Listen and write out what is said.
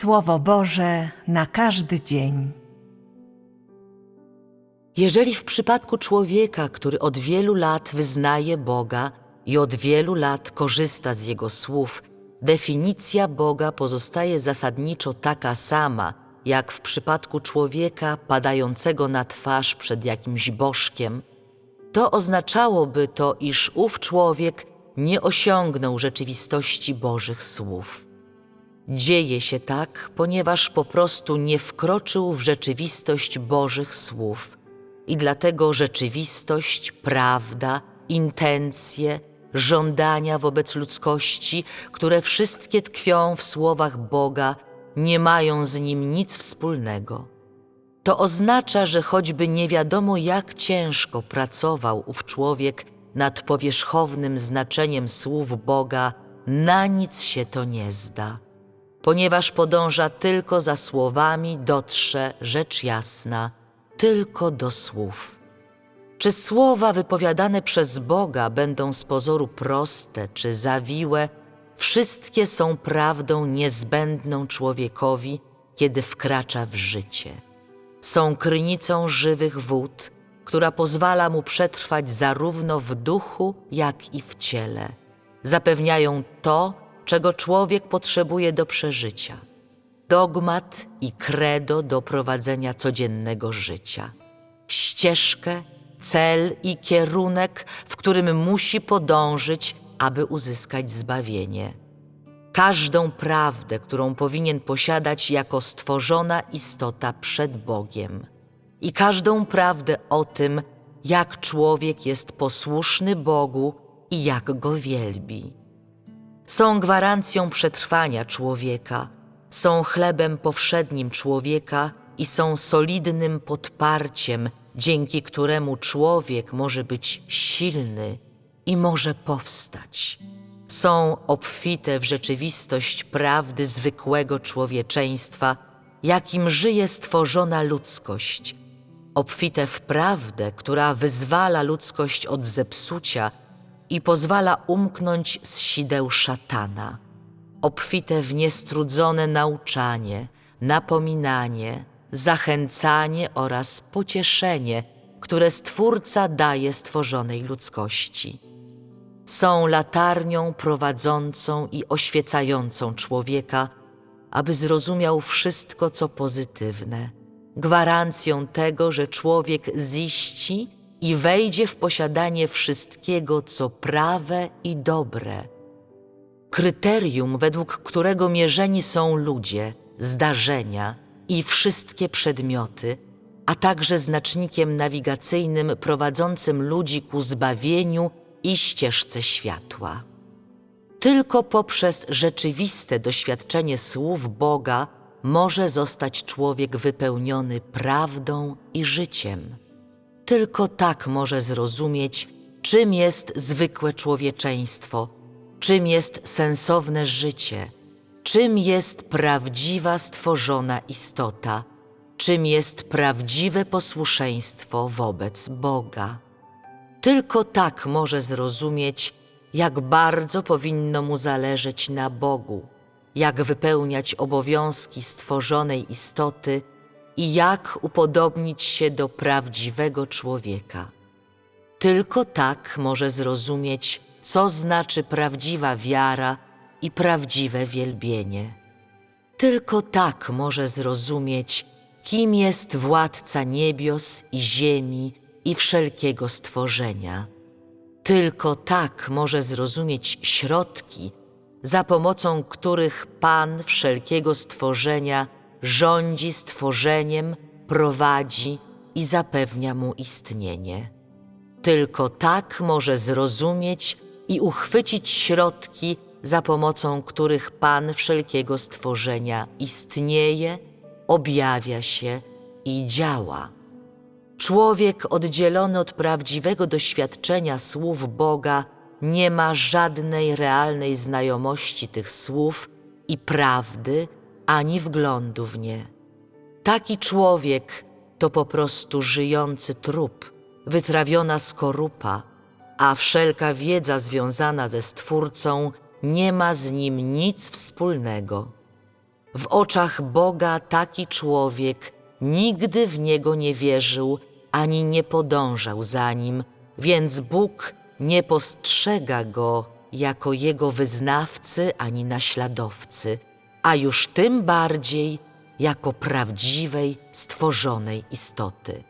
Słowo Boże na każdy dzień. Jeżeli w przypadku człowieka, który od wielu lat wyznaje Boga i od wielu lat korzysta z Jego słów, definicja Boga pozostaje zasadniczo taka sama, jak w przypadku człowieka padającego na twarz przed jakimś bożkiem, to oznaczałoby to, iż ów człowiek nie osiągnął rzeczywistości Bożych słów. Dzieje się tak, ponieważ po prostu nie wkroczył w rzeczywistość Bożych słów i dlatego rzeczywistość, prawda, intencje, żądania wobec ludzkości, które wszystkie tkwią w słowach Boga, nie mają z nim nic wspólnego. To oznacza, że choćby nie wiadomo jak ciężko pracował ów człowiek nad powierzchownym znaczeniem słów Boga, na nic się to nie zda. Ponieważ podąża tylko za słowami, dotrze rzecz jasna, tylko do słów. Czy słowa wypowiadane przez Boga będą z pozoru proste czy zawiłe, wszystkie są prawdą niezbędną człowiekowi, kiedy wkracza w życie. Są krynicą żywych wód, która pozwala mu przetrwać zarówno w duchu, jak i w ciele. Zapewniają to, czego człowiek potrzebuje do przeżycia. Dogmat i credo do prowadzenia codziennego życia. Ścieżkę, cel i kierunek, w którym musi podążyć, aby uzyskać zbawienie. Każdą prawdę, którą powinien posiadać jako stworzona istota przed Bogiem. I każdą prawdę o tym, jak człowiek jest posłuszny Bogu i jak go wielbi. Są gwarancją przetrwania człowieka, są chlebem powszednim człowieka i są solidnym podparciem, dzięki któremu człowiek może być silny i może powstać. Są obfite w rzeczywistość prawdy zwykłego człowieczeństwa, jakim żyje stworzona ludzkość, obfite w prawdę, która wyzwala ludzkość od zepsucia i pozwala umknąć z sideł szatana, obfite w niestrudzone nauczanie, napominanie, zachęcanie oraz pocieszenie, które Stwórca daje stworzonej ludzkości. Są latarnią prowadzącą i oświecającą człowieka, aby zrozumiał wszystko, co pozytywne, gwarancją tego, że człowiek ziści i wejdzie w posiadanie wszystkiego, co prawe i dobre. Kryterium, według którego mierzeni są ludzie, zdarzenia i wszystkie przedmioty, a także znacznikiem nawigacyjnym prowadzącym ludzi ku zbawieniu i ścieżce światła. Tylko poprzez rzeczywiste doświadczenie słów Boga może zostać człowiek wypełniony prawdą i życiem. Tylko tak może zrozumieć, czym jest zwykłe człowieczeństwo, czym jest sensowne życie, czym jest prawdziwa stworzona istota, czym jest prawdziwe posłuszeństwo wobec Boga. Tylko tak może zrozumieć, jak bardzo powinno mu zależeć na Bogu, jak wypełniać obowiązki stworzonej istoty i jak upodobnić się do prawdziwego człowieka. Tylko tak może zrozumieć, co znaczy prawdziwa wiara i prawdziwe wielbienie. Tylko tak może zrozumieć, kim jest władca niebios i ziemi i wszelkiego stworzenia. Tylko tak może zrozumieć środki, za pomocą których Pan wszelkiego stworzenia rządzi stworzeniem, prowadzi i zapewnia mu istnienie. Tylko tak może zrozumieć i uchwycić środki, za pomocą których Pan wszelkiego stworzenia istnieje, objawia się i działa. Człowiek oddzielony od prawdziwego doświadczenia słów Boga nie ma żadnej realnej znajomości tych słów i prawdy, ani wglądu w nie. Taki człowiek to po prostu żyjący trup, wytrawiona skorupa, a wszelka wiedza związana ze Stwórcą nie ma z nim nic wspólnego. W oczach Boga taki człowiek nigdy w niego nie wierzył ani nie podążał za nim, więc Bóg nie postrzega go jako jego wyznawcy ani naśladowcy, a już tym bardziej jako prawdziwej, stworzonej istoty.